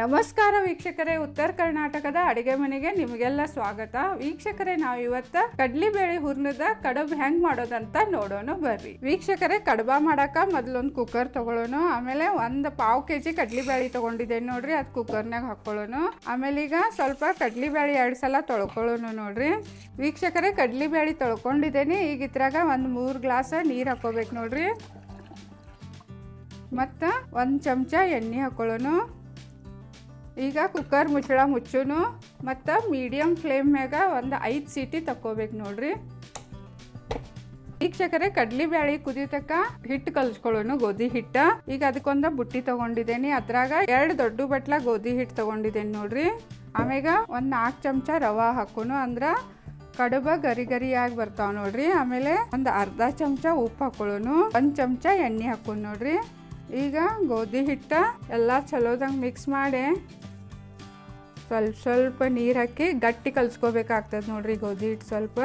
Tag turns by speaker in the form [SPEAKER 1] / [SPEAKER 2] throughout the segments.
[SPEAKER 1] ನಮಸ್ಕಾರ ವೀಕ್ಷಕರೇ, ಉತ್ತರ ಕರ್ನಾಟಕದ ಅಡಿಗೆ ಮನೆಗೆ ನಿಮಗೆಲ್ಲ ಸ್ವಾಗತ. ವೀಕ್ಷಕರೇ ನಾವು ಇವತ್ತ ಕಡ್ಲಿಬೇಳೆ ಹುರ್ನದ ಕಡಬ್ ಹೆಂಗ್ ಮಾಡೋದಂತ ನೋಡೋಣ ಬರ್ರಿ. ವೀಕ್ಷಕರೇ, ಕಡಬ ಮಾಡಾಕ ಮೊದ್ಲೊಂದು ಕುಕ್ಕರ್ ತಗೊಳ್ಳೋಣ. ಆಮೇಲೆ ಒಂದ್ ಪಾವ್ ಕೆಜಿ ಕಡ್ಲಿ ಬೇಳೆ ತಗೊಂಡಿದ್ದೇನೆ ನೋಡ್ರಿ, ಅದ್ ಕುಕ್ಕರ್ನಾಗ ಹಾಕೊಳ್ಳೋಣ ಆಮೇಲೆ ಈಗ ಸ್ವಲ್ಪ ಕಡ್ಲಿಬೇಳೆ ಎರಡು ಸಲ ತೊಳ್ಕೊಳ್ಳೋಣ ನೋಡ್ರಿ. ವೀಕ್ಷಕರೇ, ಕಡ್ಲಿಬೇಳೆ ತೊಳ್ಕೊಂಡಿದ್ದೇನೆ. ಈಗ ಇದ್ರಾಗ ಒಂದು ಮೂರು ಗ್ಲಾಸ್ ನೀರು ಹಾಕೋಬೇಕು ನೋಡ್ರಿ. ಮತ್ತು ಒಂದು ಚಮಚ ಎಣ್ಣೆ ಹಾಕೊಳ್ಳೋಣ ಈಗ ಕುಕ್ಕರ್ ಮುಚ್ಚಳ ಮುಚ್ಚುನು, ಮತ್ತು ಮೀಡಿಯಮ್ ಫ್ಲೇಮ್ ಮ್ಯಾಗ ಒಂದು ಐದು ಸೀಟಿ ತಕ್ಕೋಬೇಕು ನೋಡ್ರಿ. ವೀಕ್ಷಕರೇ, ಕಡ್ಲಿ ಬ್ಯಾಳಿ ಕುದಿತಕ್ಕ ಹಿಟ್ಟು ಕಲ್ಸ್ಕೊಳ್ಳೋಣ ಗೋಧಿ ಹಿಟ್ಟ. ಈಗ ಅದಕ್ಕೊಂದು ಬುಟ್ಟಿ ತಗೊಂಡಿದ್ದೇನೆ. ಅದ್ರಾಗ ಎರಡು ದೊಡ್ಡ ಬಟ್ಲ ಗೋಧಿ ಹಿಟ್ಟು ತಗೊಂಡಿದ್ದೇನೆ ನೋಡ್ರಿ. ಆಮೇಗ ಒಂದು ನಾಲ್ಕು ಚಮಚ ರವೆ ಹಾಕೋನು. ಅಂದ್ರ ಕಡುಬ ಗರಿ ಗರಿಯಾಗಿ ಬರ್ತಾವ ನೋಡ್ರಿ. ಆಮೇಲೆ ಒಂದು ಅರ್ಧ ಚಮಚ ಉಪ್ಪು ಹಾಕೊಳ್ಳೋನು. ಒಂದು ಚಮಚ ಎಣ್ಣೆ ಹಾಕೋಣ ನೋಡ್ರಿ. ಈಗ ಗೋಧಿ ಹಿಟ್ಟ ಎಲ್ಲ ಚಲೋದಂಗೆ ಮಿಕ್ಸ್ ಮಾಡಿ ಸ್ವಲ್ಪ ಸ್ವಲ್ಪ ನೀರು ಹಾಕಿ ಗಟ್ಟಿ ಕಲಸ್ಕೋಬೇಕಾಗ್ತದೆ ನೋಡ್ರಿ ಗೋಧಿ ಹಿಟ್ಟು ಸ್ವಲ್ಪ.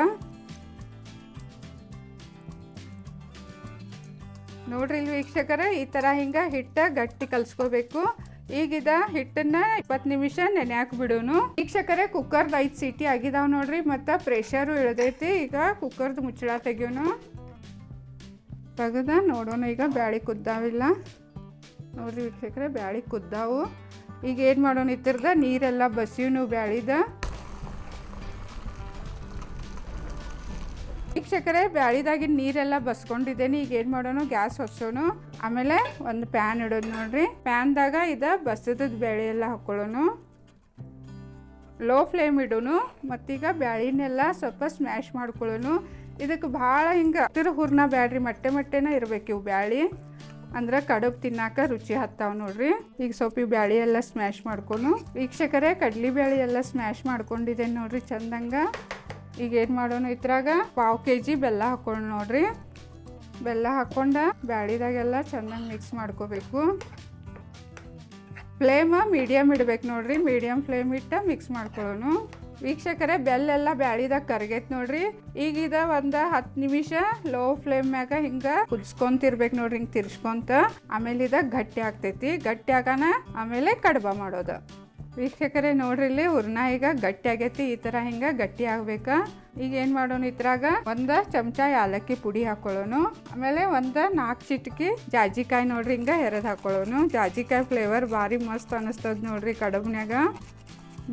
[SPEAKER 1] ನೋಡ್ರಿ ಇಲ್ಲಿ ವೀಕ್ಷಕರ, ಈ ಥರ ಹಿಂಗೆ ಹಿಟ್ಟ ಗಟ್ಟಿ ಕಲ್ಸ್ಕೋಬೇಕು. ಈಗಿದ ಹಿಟ್ಟನ್ನ ಇಪ್ಪತ್ತು ನಿಮಿಷ ನೆನೆ ಬಿಡೋನು. ವೀಕ್ಷಕರೇ ಕುಕ್ಕರ್ದು ಐದು ಸೀಟಿ ಆಗಿದಾವ ನೋಡ್ರಿ, ಮತ್ತು ಪ್ರೆಷರು ಇಳ್ದೈತಿ, ಈಗ ಕುಕ್ಕರ್ದು ಮುಚ್ಚಳ ತೆಗಿಯೋನು. ತೆಗೆದ ನೋಡೋಣ, ಈಗ ಬ್ಯಾಳಿ ಕುದ್ದಾವಿಲ್ಲ ನೋಡ್ರಿ ವೀಕ್ಷಕರೇ, ಬ್ಯಾಳಿ ಕುದ್ದಾವು. ಈಗ ಏನು ಮಾಡೋಣ ಇತ್ತಿರ್ದ ನೀರೆಲ್ಲ ಬಸಿವ್ನು ಬ್ಯಾಳಿದ. ವೀಕ್ಷಕರೇ, ಬ್ಯಾಳಿದಾಗಿನ ನೀರೆಲ್ಲ ಬಸ್ಕೊಂಡಿದ್ದೇನೆ. ಈಗ ಏನು ಮಾಡೋಣ, ಗ್ಯಾಸ್ ಹೊಸೋಣ. ಆಮೇಲೆ ಒಂದು ಪ್ಯಾನ್ ಇಡೋದು ನೋಡ್ರಿ. ಪ್ಯಾನ್ದಾಗ ಇದ ಬಸದ ಬ್ಯಾಳಿ ಎಲ್ಲ ಹಾಕೊಳ್ಳೋಣ. ಲೋ ಫ್ಲೇಮ್ ಇಡೋನು ಮತ್ತೀಗ ಬ್ಯಾಳಿನೆಲ್ಲ ಸ್ವಲ್ಪ ಸ್ಮ್ಯಾಶ್ ಮಾಡ್ಕೊಳ್ಳೋನು ಇದಕ್ಕೆ ಭಾಳ ಹಿಂಗೆ ಹತ್ತಿರ ಹುರ್ನ ಬ್ಯಾಡ್ರಿ, ಮಟ್ಟೆ ಮಟ್ಟೆನ ಇರಬೇಕು ಇವು ಬ್ಯಾಳಿ. ಅಂದ್ರೆ ಕಡುಬು ತಿನ್ನಾಕ ರುಚಿ ಹತ್ತಾವ ನೋಡ್ರಿ. ಈಗ ಸೊಪ್ಪಿ ಬ್ಯಾಳಿ ಎಲ್ಲ ಸ್ಮ್ಯಾಶ್ ಮಾಡ್ಕೊನು. ವೀಕ್ಷಕರೇ, ಕಡ್ಲಿ ಬ್ಯಾಳಿ ಎಲ್ಲ ಸ್ಮ್ಯಾಶ್ ಮಾಡ್ಕೊಂಡಿದ್ದೇನೆ ನೋಡ್ರಿ, ಚಂದಂಗ. ಈಗ ಏನು ಮಾಡೋಣ ಇದ್ರಾಗ ಪಾವ್ ಕೆ ಜಿ ಬೆಲ್ಲ ಹಾಕೊಂಡು ನೋಡ್ರಿ. ಬೆಲ್ಲ ಹಾಕೊಂಡ ಬ್ಯಾಳಿದಾಗೆಲ್ಲ ಚಂದಂಗೆ ಮಿಕ್ಸ್ ಮಾಡ್ಕೋಬೇಕು. ಫ್ಲೇಮ ಮೀಡಿಯಮ್ ಇಡ್ಬೇಕು ನೋಡ್ರಿ ಮೀಡಿಯಮ್ ಫ್ಲೇಮ್ ಇಟ್ಟು ಮಿಕ್ಸ್ ಮಾಡ್ಕೊಳ್ಳೋನು ವೀಕ್ಷಕರೇ, ಬೆಲ್ಲೆಲ್ಲ ಬ್ಯಾಳಿದಾಗ ಕರ್ಗೈತ್ ನೋಡ್ರಿ. ಈಗ ಇದ ಒಂದು ಹತ್ತು ನಿಮಿಷ ಲೋ ಫ್ಲೇಮ್ ಮ್ಯಾಗ ಹಿಂಗ ಕುದಿಸ್ಕೊಂತಿರ್ಬೇಕು ನೋಡ್ರಿ, ಹಿಂಗೆ ತಿರ್ಸ್ಕೊಂತ. ಆಮೇಲೆ ಇದ ಗಟ್ಟಿ ಆಗ್ತೈತಿ. ಗಟ್ಟಿ ಆಗಾನ ಆಮೇಲೆ ಕಡ್ಬ ಮಾಡೋದು. ವೀಕ್ಷಕರೇ, ನೋಡ್ರಿ ಇಲ್ಲಿ ಉರ್ನ ಈಗ ಗಟ್ಟಿ ಆಗೈತಿ. ಈ ತರ ಹಿಂಗ ಗಟ್ಟಿ ಆಗ್ಬೇಕಾ. ಈಗ ಏನು ಮಾಡೋಣ ಇದ್ರಾಗ? ಒಂದ ಚಮಚ ಯಾಲಕ್ಕಿ ಪುಡಿ ಹಾಕೊಳ್ಳೋನು. ಆಮೇಲೆ ಒಂದ ನಾಲ್ಕು ಚಿಟಕಿ ಜಾಜಿಕಾಯಿ ನೋಡ್ರಿ ಹಿಂಗ ಹೆರದ್ ಹಾಕೊಳ್ಳೋನು. ಜಾಜಿಕಾಯಿ ಫ್ಲೇವರ್ ಭಾರಿ ಮಸ್ತ್ ಅನಿಸ್ತದ ನೋಡ್ರಿ ಕಡಬ್ನ್ಯಾಗ.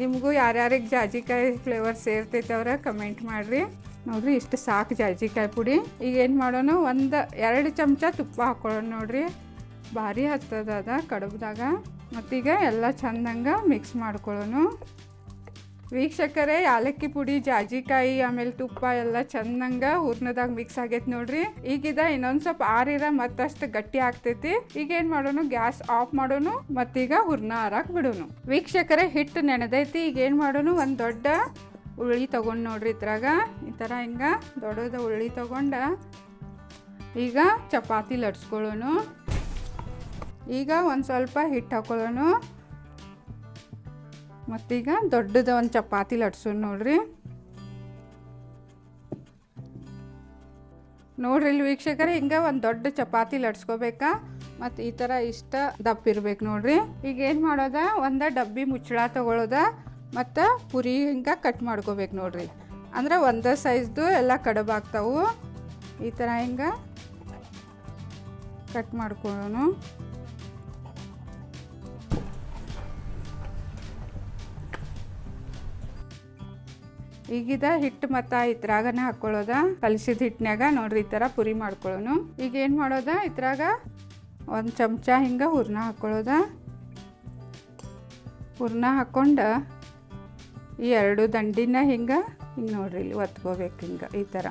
[SPEAKER 1] ನಿಮಗೂ ಯಾರ್ಯಾರಿಗೆ ಜಾಜಿಕಾಯಿ ಫ್ಲೇವರ್ ಸೇರ್ತೈತೆ ಅವ್ರ ಕಮೆಂಟ್ ಮಾಡಿರಿ. ನೋಡ್ರಿ ಇಷ್ಟು ಸಾಕು ಜಾಜಿಕಾಯಿ ಪುಡಿ. ಈಗ ಏನು ಮಾಡೋಣ, ಒಂದು ಎರಡು ಚಮಚ ತುಪ್ಪ ಹಾಕೊಳ್ಳೋಣ ನೋಡ್ರಿ. ಭಾರಿ ಹತ್ತದ ಅದ ಕಡುಬ್ದಾಗ. ಮತ್ತೀಗ ಎಲ್ಲ ಚಂದಂಗೆ ಮಿಕ್ಸ್ ಮಾಡ್ಕೊಳ್ಳೋನು ವೀಕ್ಷಕರೇ, ಯಾಲಕ್ಕಿ ಪುಡಿ, ಜಾಜಿಕಾಯಿ, ಆಮೇಲೆ ತುಪ್ಪ ಎಲ್ಲ ಚಂದಂಗ ಹೂರ್ಣದಾಗ ಮಿಕ್ಸ್ ಆಗೈತೆ ನೋಡ್ರಿ. ಈಗಿದ ಇನ್ನೊಂದ್ ಸ್ವಲ್ಪ ಆರಿರ ಮತ್ತಷ್ಟು ಗಟ್ಟಿ ಆಗ್ತೈತಿ. ಈಗ ಏನ್ ಮಾಡೋನು, ಗ್ಯಾಸ್ ಆಫ್ ಮಾಡೋನು, ಮತ್ತೀಗ ಹೂರ್ಣ ಆರಾಕ್ ಬಿಡೋನು. ವೀಕ್ಷಕರೇ, ಹಿಟ್ಟು ನೆನೆದೈತಿ ಈಗ ಏನ್ ಮಾಡೋನು, ಒಂದ್ ದೊಡ್ಡ ಉಳ್ಳಿ ತಗೊಂಡ್ ನೋಡ್ರಿ ಇದ್ರಾಗ. ಈ ತರ ಹಿಂಗ ದೊಡ್ಡದ ಉಳ್ಳಿ ತಗೊಂಡ ಈಗ ಚಪಾತಿ ಲಟ್ಸ್ಕೊಳ್ಳೋನು. ಈಗ ಒಂದು ಸ್ವಲ್ಪ ಹಿಟ್ಟು ಹಾಕೊಳ್ಳೋನು. ಮತ್ತೀಗ ದೊಡ್ಡದ ಒಂದು ಚಪಾತಿ ಲಟ್ಸೋಣ ನೋಡ್ರಿ. ನೋಡ್ರಿ ಇಲ್ಲಿ ವೀಕ್ಷಕರೇ, ಹಿಂಗೆ ಒಂದು ದೊಡ್ಡ ಚಪಾತಿ ಲಟ್ಸ್ಕೋಬೇಕಾ? ಮತ್ತು ಈ ಥರ ಇಷ್ಟ ದಪ್ಪ ಇರ್ಬೇಕು ನೋಡ್ರಿ. ಈಗ ಏನು ಮಾಡೋದ? ಒಂದು ಡಬ್ಬಿ ಮುಚ್ಚಳ ತೊಗೊಳೋದ, ಮತ್ತು ಪುರಿ ಹಿಂಗೆ ಕಟ್ ಮಾಡ್ಕೋಬೇಕು ನೋಡ್ರಿ. ಅಂದ್ರೆ ಒಂದೇ ಸೈಜ್ದು ಎಲ್ಲ ಕಡಬಾಗ್ತಾವು ಈ ಥರ ಹಿಂಗೆ ಕಟ್ ಮಾಡ್ಕೊಳ್ಳೋನು ಈಗಿದ ಹಿಟ್ಟು ಮತ್ತ ಇದ್ರಾಗನ ಹಾಕೊಳ್ಳೋದ? ಕಲಿಸಿದ ಹಿಟ್ಟಿನಾಗ ನೋಡ್ರಿ ಈ ಥರ ಪುರಿ ಮಾಡ್ಕೊಳ್ಳೋನು. ಈಗ ಏನು ಮಾಡೋದ? ಇದ್ರಾಗ ಒಂದು ಚಮಚ ಹಿಂಗೆ ಹೂರ್ಣ ಹಾಕೊಳ್ಳೋದ. ಹೂರ್ಣ ಹಾಕ್ಕೊಂಡು ಈ ಎರಡು ದಂಡಿನ ಹಿಂಗೆ ಹಿಂಗೆ ನೋಡ್ರಿ ಇಲ್ಲಿ ಒತ್ಕೋಬೇಕು ಹಿಂಗೆ ಈ ಥರ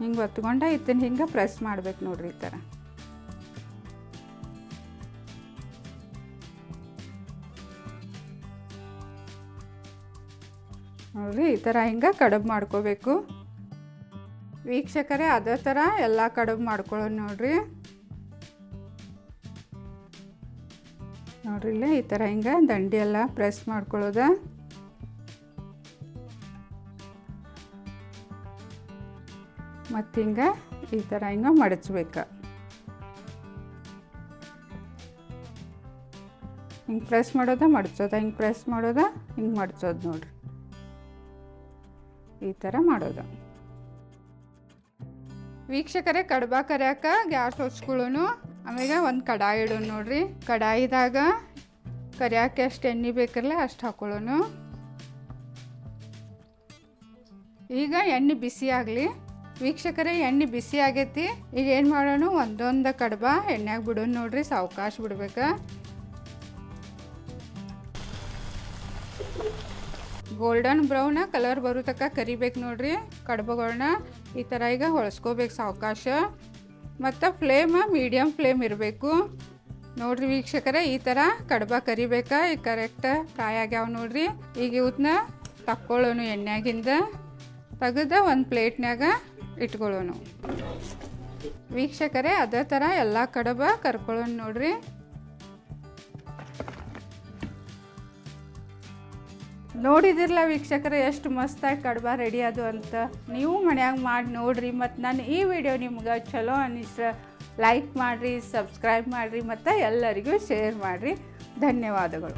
[SPEAKER 1] ಹಿಂಗೆ ಒತ್ಕೊಂಡ ಇದನ್ನ ಹಿಂಗೆ ಪ್ರೆಸ್ ಮಾಡ್ಬೇಕು ನೋಡ್ರಿ ಈ ಥರ ನೋಡ್ರಿ, ಈ ಥರ ಹಿಂಗೆ ಕಡುಬು ಮಾಡ್ಕೋಬೇಕು. ವೀಕ್ಷಕರೇ, ಅದೇ ಥರ ಎಲ್ಲ ಕಡುಬು ಮಾಡ್ಕೊಳ್ಳೋದು ನೋಡ್ರಿ. ನೋಡ್ರಿ, ಇಲ್ಲೇ ಈ ಥರ ಹಿಂಗೆ ದಂಡಿ ಎಲ್ಲ ಪ್ರೆಸ್ ಮಾಡ್ಕೊಳ್ಳೋದ. ಮತ್ತು ಹಿಂಗೆ ಈ ಥರ ಹಿಂಗೆ ಮಡಚ್ಬೇಕು. ಹಿಂಗೆ ಪ್ರೆಸ್ ಮಾಡೋದ, ಮಡ್ಚೋದ, ಹಿಂಗೆ ಪ್ರೆಸ್ ಮಾಡೋದ, ಹಿಂಗೆ ಮಡ್ಚೋದು ನೋಡ್ರಿ. ಈ ಥರ ಮಾಡೋದು. ವೀಕ್ಷಕರೇ, ಕಡ್ಬ ಕರಿಯಾಕ ಗ್ಯಾಸ್ ಹೊಚ್ಕೊಳ್ಳೋನು. ಆಮೇಲೆ ಒಂದು ಕಡಾಯಿ ಇಡೋಣ ನೋಡ್ರಿ. ಕಡಾಯಿದಾಗ ಕರಿಯಾಕೆ ಎಷ್ಟು ಎಣ್ಣೆ ಬೇಕಲ್ಲ ಅಷ್ಟು ಹಾಕೊಳ್ಳೋನು. ಈಗ ಎಣ್ಣೆ ಬಿಸಿ ಆಗಲಿ. ವೀಕ್ಷಕರೇ, ಎಣ್ಣೆ ಬಿಸಿ ಆಗೈತಿ. ಈಗ ಏನು ಮಾಡೋಣ ಒಂದೊಂದು ಕಡ್ಬ ಎಣ್ಣೆಗೆ ಬಿಡೋಣ ನೋಡ್ರಿ. ಸಾವಕಾಶ ಬಿಡ್ಬೇಕು. ಗೋಲ್ಡನ್ ಬ್ರೌನ ಕಲರ್ ಬರೋ ತನಕ ಕರಿಬೇಕು ನೋಡ್ರಿ ಕಡುಬುಗಳನ್ನ ಈ ಥರ ಈಗ ಹೊಳಸ್ಕೋಬೇಕು ಸಾವಕಾಶ. ಮತ್ತು ಫ್ಲೇಮ್ ಮೀಡಿಯಮ್ ಫ್ಲೇಮ್ ಇರಬೇಕು. ನೋಡ್ರಿ ವೀಕ್ಷಕರೇ, ಈ ಥರ ಕಡ್ಬ ಕರಿಬೇಕಾ? ಈಗ ಕರೆಕ್ಟ್ ಫ್ರೈ ಆಗ್ಯಾವ ನೋಡ್ರಿ. ಈಗ ಇವತ್ತನ್ನ ತಕ್ಕೊಳ್ಳೋನು ಎಣ್ಣೆಗಿಂದ ತೆಗೆದ ಒಂದು ಪ್ಲೇಟ್ನಾಗ ಇಟ್ಕೊಳ್ಳೋನು. ವೀಕ್ಷಕರೇ, ಅದೇ ಥರ ಎಲ್ಲ ಕಡಬ ಕರ್ಕೊಳ್ಳೋಣ ನೋಡ್ರಿ. ನೋಡಿದಿರಲ್ಲ ವೀಕ್ಷಕರು, ಎಷ್ಟು ಮಸ್ತಾಗಿ ಕಡ್ಬ ರೆಡಿ ಅದು ಅಂತ. ನೀವು ಮನ್ಯಾಗ ಮಾಡಿ ನೋಡ್ರಿ ಮತ್ತು ನಾನು ಈ ವಿಡಿಯೋ ನಿಮ್ಗೆ ಚಲೋ ಅನ್ನಿಸ್ರೆ ಲೈಕ್ ಮಾಡಿರಿ ಸಬ್ಸ್ಕ್ರೈಬ್ ಮಾಡಿರಿ, ಮತ್ತು ಎಲ್ಲರಿಗೂ ಶೇರ್ ಮಾಡಿರಿ. ಧನ್ಯವಾದಗಳು.